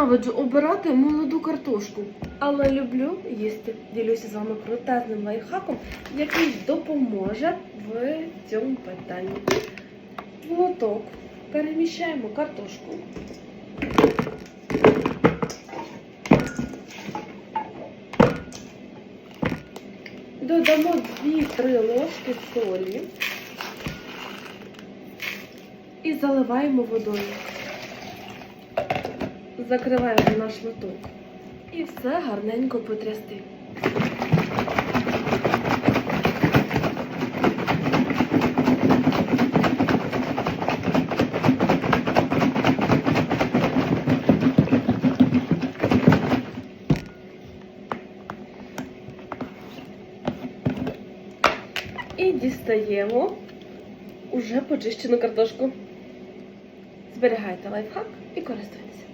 Ненавиджу обирати молоду картошку, але люблю їсти. Ділюся з вами крутезним лайфхаком, який допоможе в цьому питанні. В лоток переміщаємо картошку. Додамо 2-3 ложки солі і заливаємо водою. Закриваємо наш лоток. І все гарненько потрясти. І дістаємо уже почищену картошку. Зберігайте лайфхак і користуйтесь.